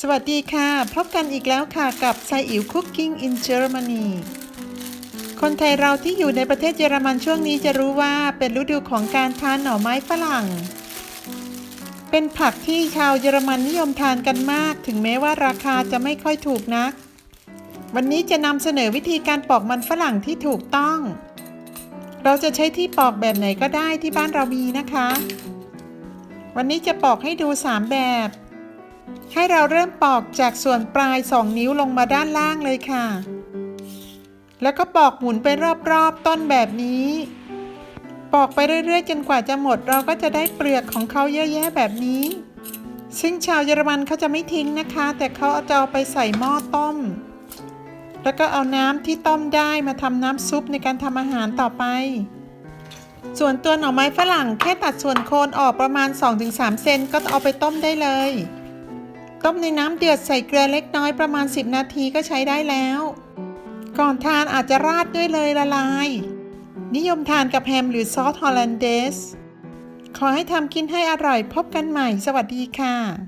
สวัสดีค่ะ พบกันอีกแล้วค่ะกับไซอิ๋ว Cooking in Germany คนไทยเราที่อยู่ในประเทศเยอรมันช่วงนี้จะรู้ว่าเป็นฤดูของการทานหน่อไม้ฝรั่ง เป็นผักที่ชาวเยอรมันนิยมทานกันมาก ถึงแม้ว่าราคาจะไม่ค่อยถูกนัก วันนี้จะนำเสนอวิธีการปอกมันฝรั่งที่ถูกต้อง เราจะใช้ที่ปอกแบบไหนก็ได้ที่บ้านเรามีนะคะ วันนี้จะปอกให้ดู 3 แบบ ให้เราเริ่มปอกจากส่วนปลาย 2 นิ้วลงมาด้านล่างเลยค่ะ แล้วก็ปอกหมุนไปรอบๆต้นแบบนี้ ปอกไปเรื่อยๆ จนกว่าจะหมดเราก็จะได้เปลือกของเขาเยอะแยะแบบนี้ ซึ่งชาวเยอรมันเขาจะไม่ทิ้งนะคะ แต่เขาเอาจะเอาไปใส่หม้อต้ม แล้วก็เอาน้ำที่ต้มได้มาทำน้ำซุปในการทำอาหารต่อไปส่วนตัวหน่อไม้ฝรั่งแค่ตัดส่วนโคนออกประมาณ 2-3 เซนก็เอาไปต้มได้เลย ต้มในน้ำเดือดใส่เกลือเล็กน้อยประมาณ 10 นาทีก็ใช้ได้แล้ว ก่อนทานอาจจะราดด้วยเลยละลาย นิยมทานกับแฮมหรือซอสฮอลแลนเดส ขอให้ทำกินให้อร่อยพบกันใหม่ สวัสดีค่ะ